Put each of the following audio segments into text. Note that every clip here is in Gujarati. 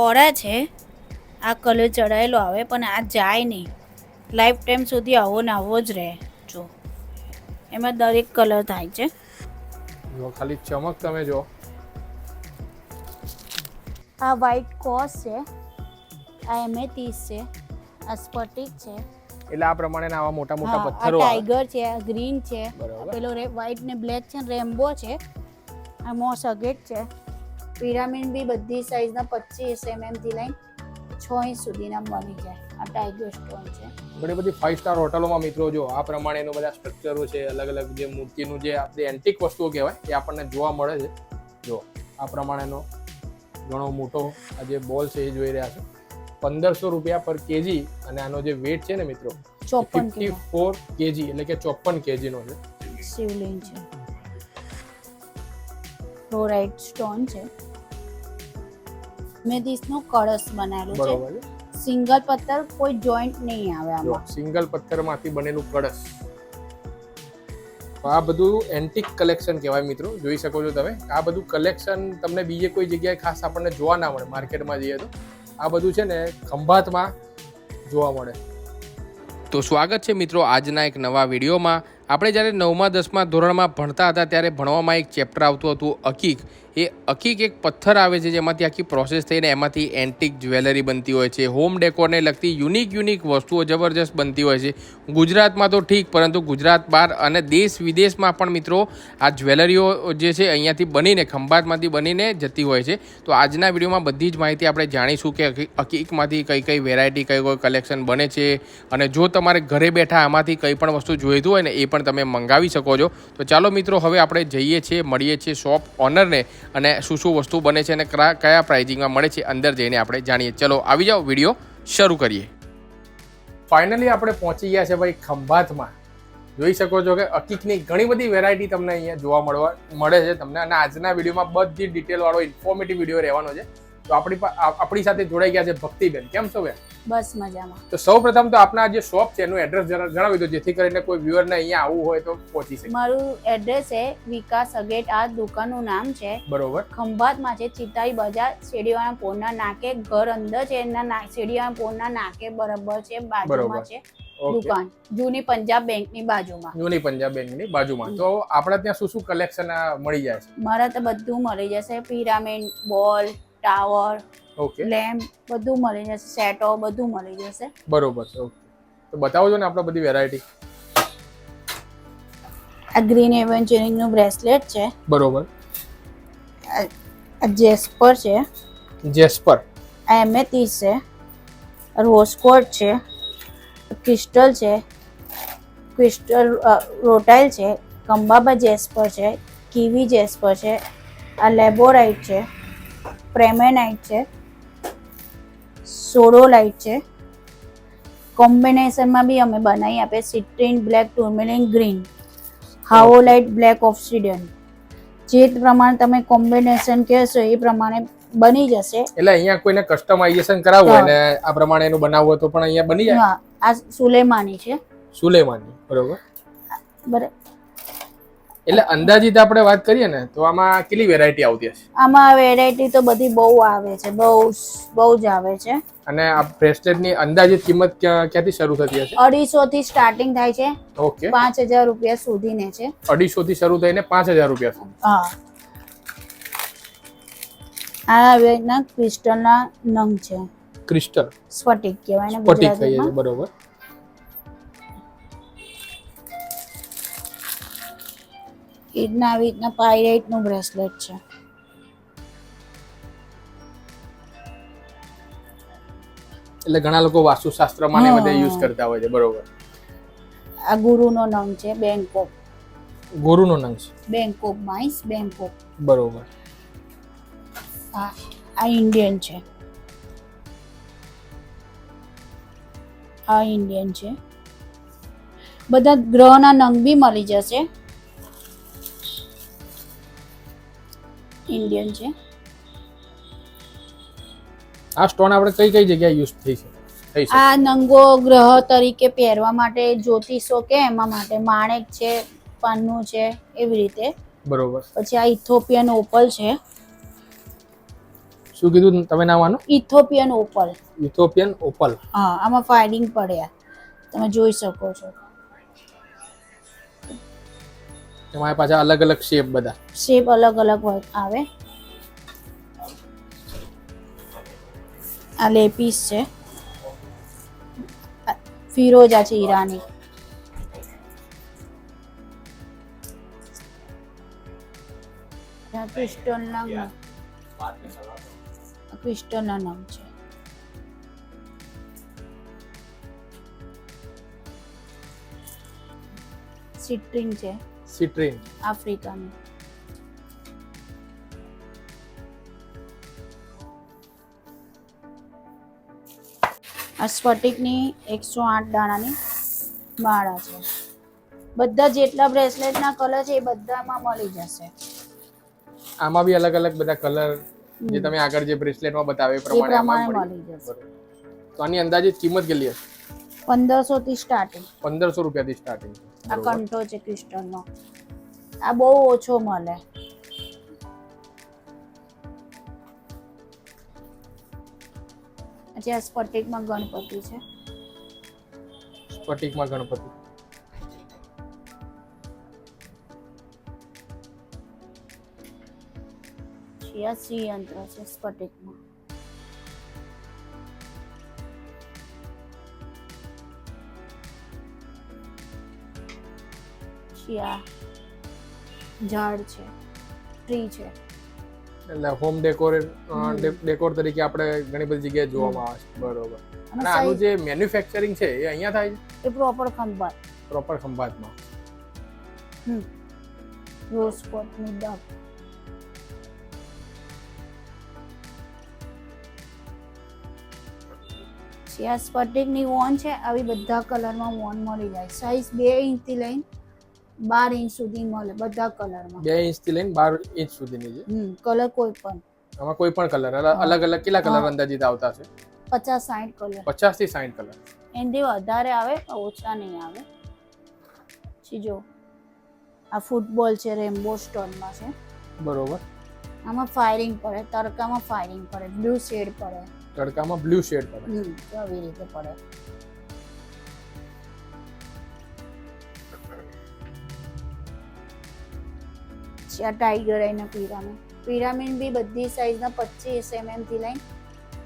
ઓરા છે. આ કલર ચડાયેલો આવે પણ આ જાય નહીં. લાઈફ ટાઈમ સુધી આવો ને આવો જ રહે. જો. એમાં દરેક કલર થાય છે. જો ખાલી ચમક તમે જો. આ વ્હાઈટ કોસ છે. આ એમેથીસ છે. આ સ્પટિક છે. એટલે આ પ્રમાણે આવા મોટા મોટા પથ્થરો ટાઈગર છે આ ગ્રીન છે. પેલો રે વ્હાઈટ ને બ્લેક છે રેમ્બો છે. આ મોસ અગેટ છે. પિરામિડ બી બધી સાઈઝના પચીસ એમએમથી લઈને છ ઇંચ સુધીના મળી જાય. આ ટાઈગર સ્ટોન છે. ઘણી બધી ફાઇવ સ્ટાર હોટલોમાં મિત્રો જો આ પ્રમાણેનું બધા સ્ટ્રક્ચરો છે અલગ અલગ જે મૂર્તિનું જે આપણે એન્ટિક વસ્તુઓ કહેવાય એ આપણને જોવા મળે છે. જો આ પ્રમાણેનો ઘણો મોટો આ જે બોલ છે એ જોઈ રહ્યા છે. પંદરસો રૂપિયા પર કેજી અને આનો જે વેટ છે ને મિત્રો ફિફ્ટી ફોર કેજી એટલે કે ચોપન કેજીનો છે. શિવલિંગ છે. ફ્લોરાઇડ સ્ટોન છે. મેદીસનો કળશ બનાવેલું છે. બરોબર સિંગલ પથ્થર કોઈ જોઈન્ટ નહીં આવે આમાં. સિંગલ પથ્થરમાંથી બનેલું કળશ. આ બધું એન્ટિક કલેક્શન કહેવાય મિત્રો જોઈ શકો છો તમે. આ બધું કલેક્શન તમને બીજે કોઈ જગ્યાએ ખાસ આપણને જોવા ના મળે માર્કેટમાં જઈએ તો. આ બધું છે ને ખંભાતમાં જોવા મળે. તો સ્વાગત છે મિત્રો આજના એક નવા વિડીયોમાં. આપણે જ્યારે નવમા દસમા ધોરણમાં ભણતા હતા ત્યારે ભણવામાં એક ચેપ્ટર આવતું હતું અકીક. એ અકીક એક પથ્થર આવે છે જેમાંથી આખી પ્રોસેસ થઈને એમાંથી એન્ટિક જ્વેલરી બનતી હોય છે હોમ ડેકોરને લગતી યુનિક યુનિક વસ્તુઓ જબરજસ્ત બનતી હોય છે. ગુજરાતમાં તો ઠીક, પરંતુ ગુજરાત બહાર અને દેશ વિદેશમાં પણ મિત્રો આ જ્વેલરીઓ જે છે અહીંયાથી બનીને, ખંભાતમાંથી બનીને જતી હોય છે. તો આજના વિડીયોમાં બધી જ માહિતી આપણે જાણીશું કે અકીકમાંથી કઈ કઈ વેરાયટી કઈ કઈ કલેક્શન બને છે. અને જો તમારે ઘરે બેઠા આમાંથી કંઈ પણ વસ્તુ જોઈતું હોય ને, એ પણ તમે મંગાવી શકો છો. તો ચાલો મિત્રો, હવે આપણે જઈએ છીએ, મળીએ છીએ શોપ ઓનરને અને શું શું વસ્તુ બને છે અને કયા પ્રાઇઝિંગમાં મળે છે અંદર જઈને આપણે જાણીએ. ચલો, આવી જાઓ, વીડિયો શરૂ કરીએ. ફાઇનલી આપણે પહોંચી ગયા છે ભાઈ ખંભાતમાં. જોઈ શકો છો કે અકીકની ઘણી બધી વેરાયટી તમને અહીંયા જોવા મળવા મળે છે તમને. અને આજના વિડીયોમાં બધી ડિટેલવાળો ઇન્ફોર્મેટિવ વીડિયો રહેવાનો છે. તો આપણી આપણી સાથે જોડાઈ ગયા છે ભક્તિબેન. કેમ છો બેન? બસ મજામાં. તો સૌ પ્રથમ તો આપના જે શોપ છે એનું એડ્રેસ જણાવી દો જેથી કરીને કોઈ વ્યુઅરને અહીંયા આવવું હોય તો પહોંચી શકે. મારું એડ્રેસ છે વિકાસ અગેટ આ દુકાનનું નામ છે. બરોબર. ખંભાતમાં છે ચિતાઈ બજાર શેડીવાળા પોરના નાકે ઘર અંદર છે એના ના શેડીવાળા પોરના નાકે બરાબર છે બાજુમાં છે દુકાન. જૂની પંજાબ બેંકની બાજુમાં. જૂની પંજાબ બેંકની બાજુમાં. તો આપણા ત્યાં શું શું કલેક્શન મળી જાય છે? મારા તો બધું મળી જશે. પિરામિડ બોલ ટાવર ઓકે. લેમ્પ બધું મળી જશે સેટો બધું મળી જશે. બરોબર છે ઓકે. તો બતાવો છો ને આપણે બધી વેરાયટી આ ગ્રીન એવેન્ચરિંગનું બ્રેસલેટ છે. બરોબર. આ જેસ્પર છે. જેસ્પર. આ એમેથીસ છે. રોઝકોટ છે. ક્રિસ્ટલ છે. ક્રિસ્ટલ રોટાઇલ છે. કંબાબા જેસ્પર છે. કીવી જેસ્પર છે. આ લેબોરાઇટ છે. પ્રેમેનાઇટ છે સોડોલાઇટ છે. કોમ્બિનેશનમાં બી અમે બનાવી આપીએ citrine black tourmaline green howlite black ઓક્સિડન જે પ્રમાણે તમે કોમ્બિનેશન કહેશો એ પ્રમાણે બની જશે. એટલે અહીંયા કોઈને કસ્ટમાઇઝેશન કરાવવું હોય ને આ પ્રમાણે એનું બનાવવું હોય તો પણ અહીંયા બની જાય? હા આ સુલેમાની છે. સુલેમાની બરોબર? બરાબર એટલે અંદાજિત આપણે વાત કરીએ ને તો આમાં કેટલી વેરાયટી આવતી હશે? આમાં વેરાયટી તો બધી બહુ આવે છે બહુ બહુ જ આવે છે. અને આ બ્રેસલેટની અંદાજિત કિંમત ક્યાં- ક્યાંથી શરૂ થતી હશે? અઢીસો થી સ્ટાર્ટિંગ થાય છે. ઓકે. પાંચ હજાર રૂપિયા સુધીને છે. અઢીસો થી શરૂ થઈને પાંચ હજાર રૂપિયા સુધી. હા. આ ક્રિસ્ટલ ક્રિસ્ટલના નંગ છે. ક્રિસ્ટલ સ્ફટિક કહેવાય ને સ્ફટિક કહીએ બરોબર. રીતના આવી રીતના પાયરાઇટનું બ્રેસલેટ છે. એટલે ઘણા લોકો વાસ્તુશાસ્ત્રમાં ને બધે યુઝ કરતા હોય છે બરોબર. આ ગુરુનો નંગ છે બેંકોક. ગુરુનો નંગ છે. બેંકોક માઇસ બેંકોક. બરોબર. આ આ ઇન્ડિયન છે. આ ઇન્ડિયન છે. બધા ગ્રહના નંગ બી મળી જશે. ઇન્ડિયન છે. આ સ્ટોન આપણે કઈ કઈ જગ્યાએ યુઝ થઈ છે? આ નંગો ગ્રહ તરીકે પહેરવા માટે જ્યોતિષો કે એમાં માટે માણેક છે પાનનું છે એવી રીતે. બરોબર. પછી આ ઇથોપિયન ઓપલ છે. શું કીધું તમે નામ આનું? Ethiopian opal. Ethiopian opal. હા આમાં ફાયરિંગ પડ્યા. તમે જોઈ શકો છો. એમાં પાછા અલગ અલગ શેપ બધા. શેપ અલગ અલગ આવે. આ લેપીસ છે. ફિરોજા છે ઈરાની ક્રિસ્ટલના નગ. છે. સિટ્રિન છે. સિટ્રીન. આફ્રિકાની. આ સ્ફટિકની એકસો આઠ દાણાની માળા છે. બધા જેટલા બ્રેસલેટના કલર છે એ બધામાં મળી જશે. આમાં બી અલગ અલગ બધા કલર જે તમે આગળ જે બ્રેસલેટમાં બતાવે એ પ્રમાણે મળી જશે. તો આની અંદાજિત કિંમત કેટલી હશે? પંદરસો થી સ્ટાર્ટિંગ પંદરસો રૂપિયાથી સ્ટાર્ટિંગ આ કંઠો છે ક્રિસ્ટલનો આ બહુ ઓછો મળે. પછી આ સ્ફટિકમાં ગણપતિ છે. સ્ફટિકમાં ગણપતિ. આ શ્રીયંત્ર છે સ્ફટિકમાં. પછી આ ઝાડ છે ટ્રી છે. એટલે હોમ. ડેકોર ડેકોર તરીકે આપણે ઘણી બધી જગ્યાએ જોવામાં આવે છે. બરોબર. અને આનું જે મેન્યુફેક્ચરિંગ છે એ અહીંયા થાય છે? એ પ્રોપર ખંભાત. પ્રોપર ખંભાતમાં. હમ. રોઝ કોટની ડબ પછી આ સ્ફટિકની વોન છે આવી બધા કલરમાં વોન મળી જાય. સાઈઝ બે ઇંચથી લઈને બાર ઇંચ સુધી મળે બધા કલરમાં. બે ઇંચથી લઈને બાર ઇંચ સુધીની છે. હમ કલર કોઈ પણ. આમાં કોઈ પણ કલર અલગ અલગ કેટલા કલર. અંદાજિત આવતા છે પચાસ સાઠ કલર. પચાસથી સાઠ કલર. એનથી વધારે આવે પણ ઓછા નહીં આવે. જો આ ફૂટબોલ છે રેમ્બો સ્ટોનમાં છે. બરોબર. આમાં ફાયરિંગ પડે તડકામાં ફાયરિંગ પડે બ્લુ શેડ પડે. તડકામાં બ્લુ શેડ પડે. હમ આવી રીતે પડે. આ ટાઈગર એના પિરામિડ પિરામિડ બી બધી સાઈઝના પચીસ એમએમથી લઈને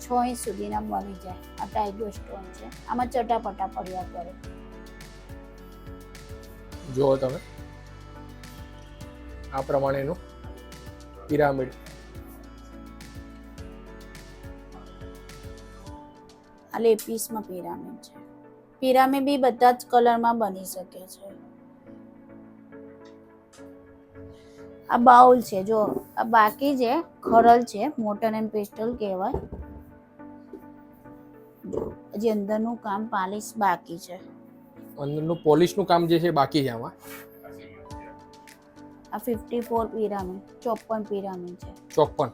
છ ઇંચ સુધીના બની જાય. આ ટાઈગર સ્ટોન છે. આમાં ચટાપટા પડ્યા કરે. જુઓ તમે. આ પ્રમાણેનું પિરામિડ. આ લેપીસમાં પિરામિડ છે. પિરામિડ બી બધા જ કલરમાં બની શકે છે. આ બાઉલ છે જો. આ બાકી છે ખરલ છે મોટન એન્ડ પેસ્ટલ કહેવાય. જો, હજી અંદરનું કામ પાલિશ બાકી છે. અંદરનું પોલિશનું કામ જે છે બાકી છે આમાં. આ ફિફ્ટી ફોર પિરામિડ ચોપન પિરામિડ છે. ચોપન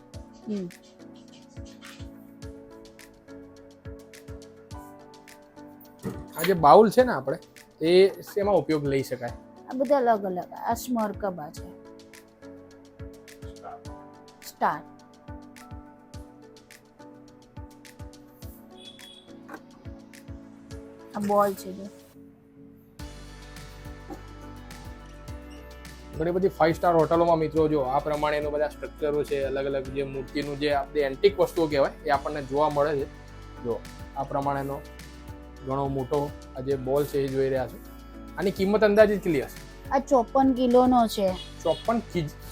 આ જે બાઉલ છે ને આપણે એ શેમાં ઉપયોગ લઈ શકાય? આ બધા અલગ અલગ આ સ્મરકબા છે. સ્ટાર આ બોલ છે જો. ઘણી બધી ફાઇવ સ્ટાર હોટલોમાં મિત્રો જો આ પ્રમાણેનું બધા સ્ટ્રક્ચરો છે અલગ અલગ જે મૂર્તિનું જે આપણે એન્ટિક વસ્તુઓ કહેવાય, એ આપણને જોવા મળે છે. જો આ પ્રમાણેનો ઘણો મોટો આ જે બોલ છે એ જોઈ રહ્યા છો. આની કિંમત અંદાજિત કેટલી હશે? આ ચોપન કિલોનો છે. ચોપન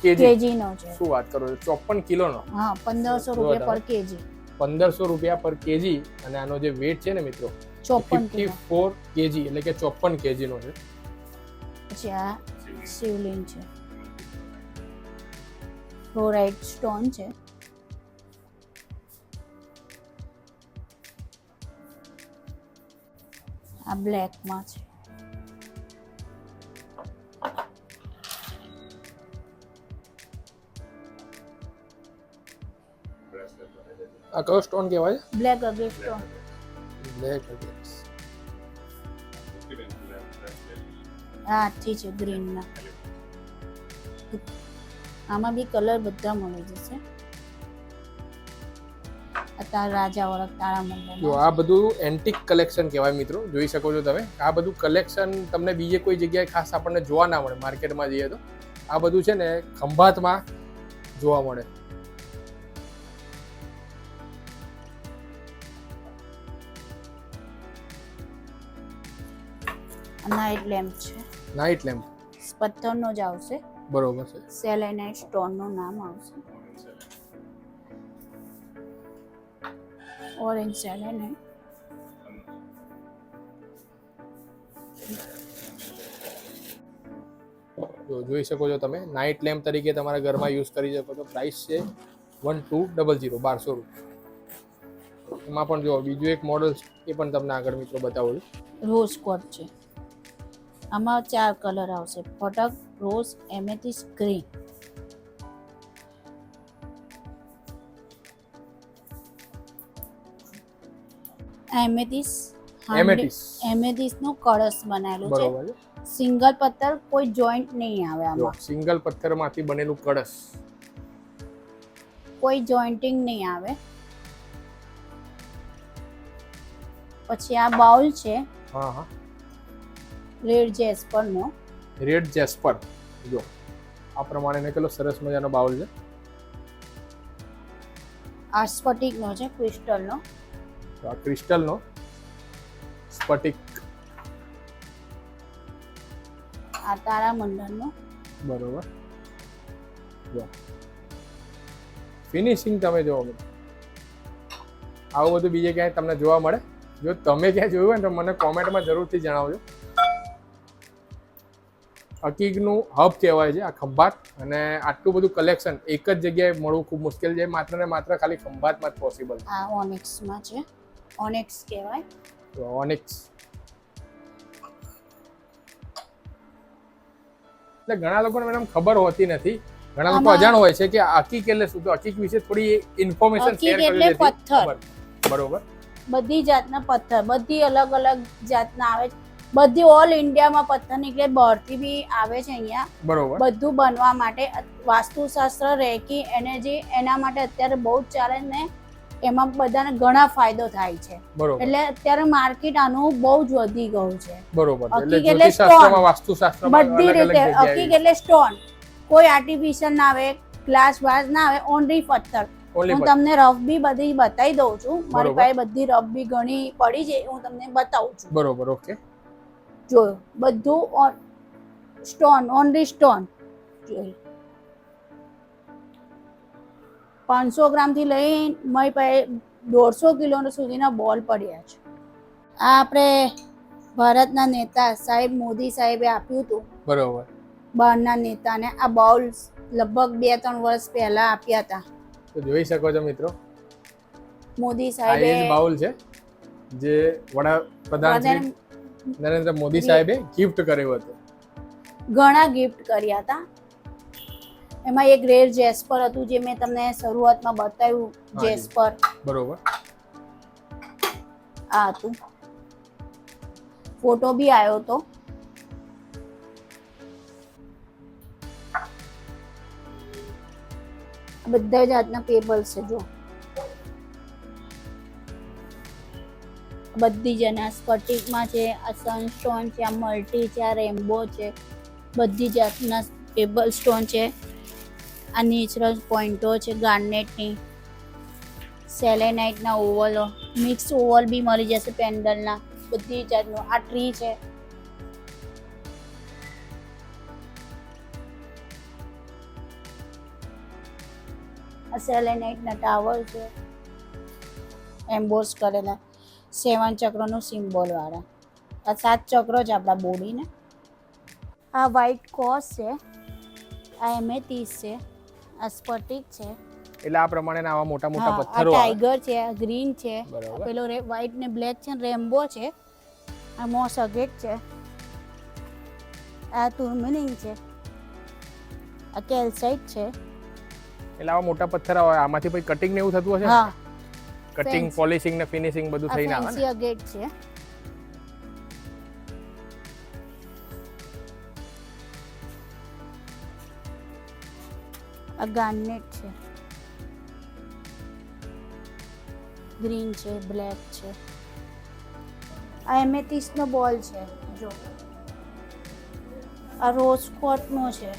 કેજી. નો છે. શું વાત કરો છો? ચોપન કિલોનો? હા પંદરસો રૂપિયા પર કેજી. પંદરસો રૂપિયા પર કેજી અને આનો જે વેટ છે ને મિત્રો? ચોપન ફિફ્ટી કિલો ફોર કેજી એટલે કે ચોપન કેજીનો છે. પછી આ શિવલિંગ છે. ફ્લોરાઇડ સ્ટોન છે. આ બ્લેકમાં છે. આ કયો સ્ટોન કહેવાય? Black અગેટ stone. બ્લેક આ હાથી છે ગ્રીનના. આમાં બી કલર બધા મળી જશે. અત્યારે રાજા ઓળખ તારા જો આ બધું એન્ટિક કલેક્શન કહેવાય મિત્રો. જોઈ શકો છો તમે. આ બધું કલેક્શન તમને બીજે કોઈ જગ્યાએ ખાસ આપણને જોવા ના મળે. માર્કેટમાં જઈએ તો. આ બધું છે ને ખંભાતમાં જોવા મળે. નાઇટ લેમ્પ છે. નાઇટ લેમ્પ પથ્થરનો જ આવશે. બરોબર છે. સેલેનાઇટ સ્ટોનનું નામ આવશે. ઓરેન્જ સેલેનાઇટ જો જોઈ શકો છો તમે નાઇટ લેમ્પ તરીકે તમારા ઘરમાં યુઝ કરી શકો છો. પ્રાઇસ છે વન ટુ ડબલ જીરો બારસો રૂપિયા. એમાં પણ જો બીજું એક મોડલ એ પણ તમને આગળ મિત્રો બતાવું રોઝ કોટ છે. આમાં ચાર કલર આવશે. ફટક રોઝ એમેથિસ ગ્રીન એમેથિસ એમેથિસનું કળશ બનાવેલું છે. સિંગલ પથ્થર કોઈ જોઈન્ટ નહીં આવે આમાં. સિંગલ પથ્થરમાંથી બનેલું કળશ. કોઈ જોઈન્ટિંગ નહીં આવે. પછી આ બાઉલ છે. હા હા. રેડ જેસ્પરનો રેડ જેસ્પર જો આ પ્રમાણે ને કેટલો સરસ મજાનો બાઉલ છે. આ સ્ફટિકનો છે ક્રિસ્ટલનો. આ ક્રિસ્ટલનો સ્ફટિક. આ તારામંડળનો. બરોબર. જો. ફિનિશિંગ તમે જોવો આવું બધું બીજે ક્યાંય તમને જોવા મળે? જો તમે ક્યાંય જોયું હોય ને તો મને કોમેન્ટમાં જરૂરથી જણાવજો. હકીકનું હબ કહેવાય છે આ ખંભાત. અને આટલું બધું કલેક્શન એક જ જગ્યાએ મળવું ખૂબ મુશ્કેલ છે. માત્ર ને માત્ર ખાલી ખંભાતમાં જ પોસિબલ આ ઓનિક્સમાં છે. ઓનિક્સ કહેવાય. તો ઓનિક્સ એટલે ઘણા લોકોને મેડમ ખબર હોતી નથી. ઘણા લોકો અજાણ હોય છે કે અકીક એટલે શું? તો અકીક વિશે થોડી ઇન્ફોર્મેશન શેર કરી પથ્થર. બરોબર. બધી જાતના પથ્થર. બધી અલગ અલગ જાતના આવે છે. બધી ઓલ ઇન્ડિયામાં પથ્થર નીકળે બહારથી બી આવે છે અહીંયા. બરોબર. બધું બનવા માટે વાસ્તુશાસ્ત્ર રેકી એનર્જી એના માટે અત્યારે બહુ જ ચાલે ને એમાં બધાને ઘણા ફાયદો થાય છે. એટલે અત્યારે માર્કેટ આનું બહુ જ વધી ગયું છે. બરોબર. એટલે જ્યોતિષશાસ્ત્રમાં બધી રીતે હકીક એટલે સ્ટોન કોઈ આર્ટિફિશિયલ ના આવે ગ્લાસ વાસ ના આવે ઓનલી પથ્થર. હું તમને રફ બી બધી બતાવી દઉં છું. મારી પાસે બધી રફ બી ઘણી પડી છે હું તમને બતાવું છું. બરોબર ઓકે જોયો. બધું સ્ટોન ઓનલી સ્ટોન જોયું. પાંચસો ગ્રામથી લઈ મારી પાસે દોઢસો કિલો સુધીના બોલ પડ્યા છે. આ આપણે ભારતના નેતા સાહેબ મોદી સાહેબે આપ્યું હતું. બરોબર. બહારના નેતાને આ બાઉલ લગભગ બે ત્રણ વર્ષ પહેલા આપ્યા હતા. તો જોઈ શકો છો મિત્રો. મોદી સાહેબ બાઉલ છે જે વડાપ્રધાન નરેન્દ્ર મોદી સાહેબે ગિફ્ટ કર્યું હતું. ઘણા ગિફ્ટ કર્યા હતા. એમાં એક રેર જેસ્પર હતું જે મેં તમને શરૂઆતમાં બતાવ્યું જેસ્પર બરોબર. આ હતું. ફોટો બી આવ્યો હતો. બધા જાતના પેબલ છે જો. બધી જ અને આ સ્ફટિકમાં છે, આ સનસ્ટોન છે, આ મલ્ટી છે, આ રેમ્બો છે બધી જાતના ટેબલ સ્ટોન છે, આ નેચરલ પોઈન્ટો છે ગાર્નેટની સેલેનાઇટના ઓવલો મિક્સ ઓવલ બી મળી જશે પેન્ડલના બધી જાતનું આ ટ્રી છે. આ સેલેનાઇટના ટાવર છે એમ્બોસ કરેલા. સેવન ચક્રનું સિમ્બોલ વાળા. આ સાત ચક્રો છે આપણા બોડીને. આ વ્હાઈટ કોસ છે આ એમેથીસ છે આ સ્પટિક છે. એટલે આ પ્રમાણેના આવા મોટા મોટા પથ્થરો આ ટાઈગર છે આ ગ્રીન છે પેલો વ્હાઈટ ને બ્લેક છે ને રેમ્બો છે આ મોસ અગેટ છે આ તુર્મિલિંગ છે આ કેલ્સાઇટ છે. એટલે આવા મોટા પથ્થર આમાંથી પછી કટિંગ ને એવું થતું હશે? હા. કટિંગ પોલિશિંગ ને ફિનિશિંગ બધું થઈને આવે ને અગેટ છે. આ ગાર્નેટ છે. ગ્રીન છે બ્લેક છે. આ એમેથિસ્ટનો બોલ છે જો. આ રોઝ કોટનો છે.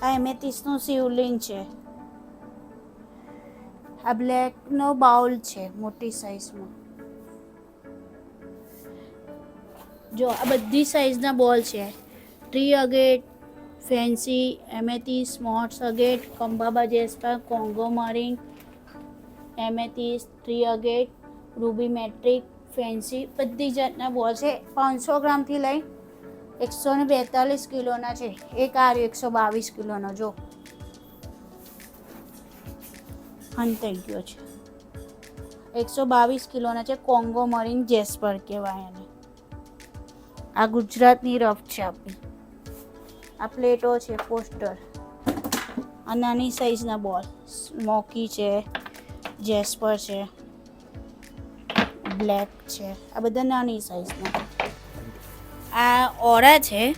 આ એમેથિસ્ટનું શિવલિંગ છે. આ બ્લેકનો બાઉલ છે, મોટી સાઈઝમાં જો, આ બધી સાઈઝના બોલ છે. Tree agate fancy amethyst સ્મોટ્સ agate kambaba jasper Congo marine amethyst tree agate ruby metric fancy બધી જાતના બોલ છે. પાંચસો ગ્રામથી લઈ એકસો ને બેતાલીસ કિલોના છે. એક આ એકસો બાવીસ કિલોનો, જો. હન ગયો છે. એકસો બાવીસ કિલોના છે કોંગો મરીન જેસ્પર કહેવાય એને. આ ગુજરાતની રફ છે આપણી. આ પ્લેટો છે, પોસ્ટર. આ નાની સાઈઝના બોલ. સ્મોકી છે, જેસ્પર છે, બ્લેક છે. આ બધા નાની સાઈઝના આ ઓરા છે.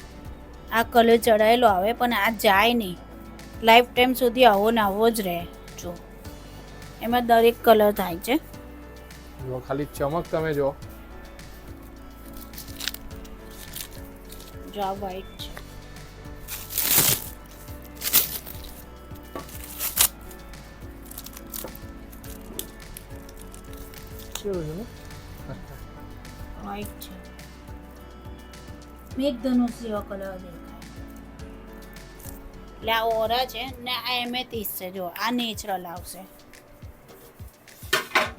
આ કલર ચડાયેલો આવે, પણ આ જાય નહીં. લાઈફ ટાઈમ સુધી આવો ને આવો જ રહે. એમાં દરેક કલર થાય છે. જો ખાલી ચમક તમે જો જો આ વ્હાઈટ છે. કેવું છે વ્હાઈટ છે. મેઘધનુષ જેવા કલર દેખાય. એટલે આ ઓરા છે ને આ એમેથિસ છે જો આ નેચરલ આવશે.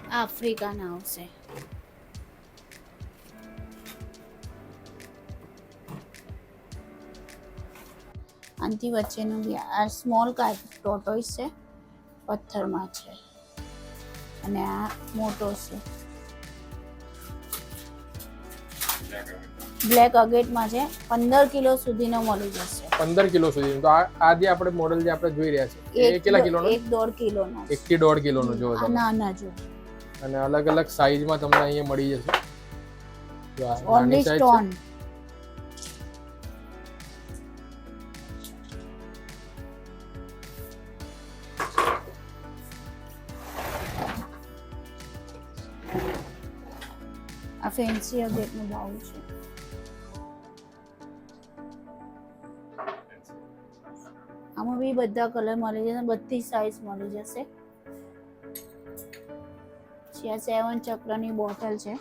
આફ્રિકાના આવશે. આનથી વચ્ચેનું બી આ સ્મોલ ટોટોઈસ છે પથ્થરમાં છે. અને આ મોટો છે. બ્લેક અગેટમાં છે પંદર કિલો સુધીનો મળી જશે. પંદર કિલો સુધી તો આ આ જે આપણે મોડલ જે આપણે જોઈ રહ્યા છે એ કેટલા કિલોનો? એક દોઢ કિલોનો એક થી દોઢ કિલોનો જોવો નાના જો. અને અલગ અલગ સાઈઝમાં તમને અહીંયા મળી જશે. નાની છે. આ ફેન્સી અગેટનું બાઉલ છે. આમાં બી બધા કલર મળી જશે બધી સાઈઝ મળી જશે. પછી આ સેવન ચક્રની બોટલ છે.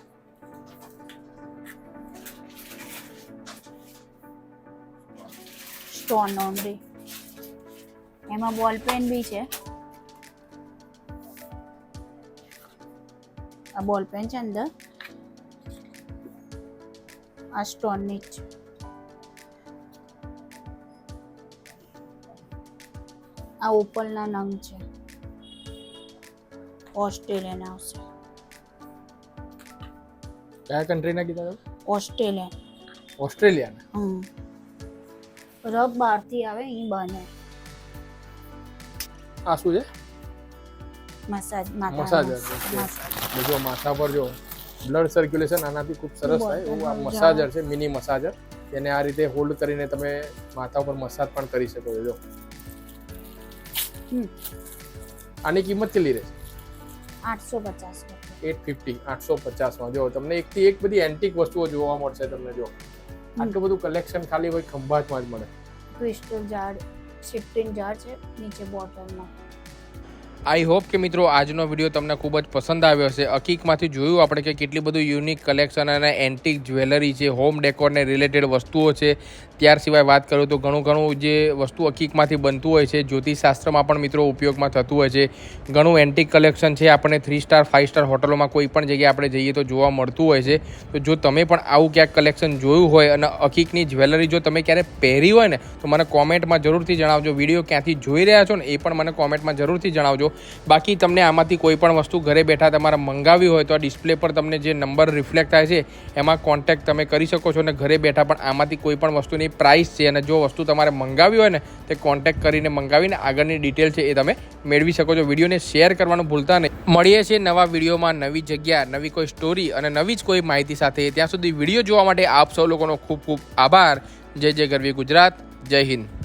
સ્ટોન ઓનલી એમાં બોલ પેન બી છે. આ બોલ પેન છે અંદર. આ સ્ટોનની જ. આ ઓપલના નંગ છે. ઓસ્ટ્રેલિયન આવશે કયા કન્ટ્રીના કીધા તમે ઓસ્ટ્રેલિયા. ઓસ્ટ્રેલિયાના? હમ. રબ બહારથી આવે અહીં બને આ શું છે? મસાજ માથા જો માથા પર જો બ્લડ સર્ક્યુલેશન આનાથી ખૂબ સરસ થાય એવું આ મસાજર છે મિની મસાજર એને આ રીતે હોલ્ડ કરીને તમે માથા ઉપર મસાજ પણ કરી શકો છો જો. આની કિંમત કેટલી રહેશે? આઠસો પચાસ એટ ફિફ્ટી આઠસો પચાસમાં. જો તમને એકથી એક બધી એન્ટિક વસ્તુઓ જોવા મળશે તમને જો. આટલું બધું કલેક્શન ખાલી કોઈ ખંભાતમાં જ મળે. ક્રિસ્ટલ ઝાડ શિફ્ટિંગ ઝાડ છે નીચે બોટલમાં. આઈ હોપ કે મિત્રો આજનો વીડિયો તમને ખૂબ જ પસંદ આવ્યો હશે. અકીકમાંથી જોયું આપણે કે કેટલી બધું યુનિક કલેક્શન અને એન્ટિક જ્વેલરી છે હોમ ડેકોરને રિલેટેડ વસ્તુઓ છે. ત્યાર સિવાય વાત કરું તો ઘણું ઘણું જે વસ્તુ અકીકમાંથી બનતું હોય છે, જ્યોતિષશાસ્ત્રમાં પણ મિત્રો ઉપયોગમાં થતું હોય છે. ઘણું એન્ટિક કલેક્શન છે, આપણને થ્રી સ્ટાર ફાઇવ સ્ટાર હોટલોમાં કોઈ પણ જગ્યાએ આપણે જઈએ તો જોવા મળતું હોય છે. તો જો તમે પણ આવું ક્યાંક કલેક્શન જોયું હોય અને અકીકની જ્વેલરી જો તમે ક્યારે પહેરી હોય ને, તો મને કોમેન્ટમાં જરૂરથી જણાવજો. વીડિયો ક્યાંથી જોઈ રહ્યા છો ને, એ પણ મને કોમેન્ટમાં જરૂરથી જણાવજો. બાકી તમને આમાંથી કોઈ પણ વસ્તુ ઘરે બેઠા તમારે મંગાવી હોય તો આ ડિસ્પ્લે પર તમને જે નંબર રિફ્લેક્ટ થાય છે, એમાં કોન્ટેક્ટ તમે કરી શકો છો અને ઘરે બેઠા પણ આમાંથી કોઈ પણ વસ્તુની પ્રાઇસ છે અને જો વસ્તુ તમારે મંગાવી હોય ને, તે કોન્ટેક્ટ કરીને મંગાવીને આગળની ડિટેલ છે એ તમે મેળવી શકો છો. વિડીયોને શેર કરવાનું ભૂલતા નહીં. મળીએ છીએ નવા વિડીયોમાં, નવી જગ્યા, નવી કોઈ સ્ટોરી અને નવી જ કોઈ માહિતી સાથે. ત્યાં સુધી વીડિયો જોવા માટે આપ સૌ લોકોનો ખૂબ ખૂબ આભાર. જય જય ગરવી ગુજરાત, જય હિન્દ.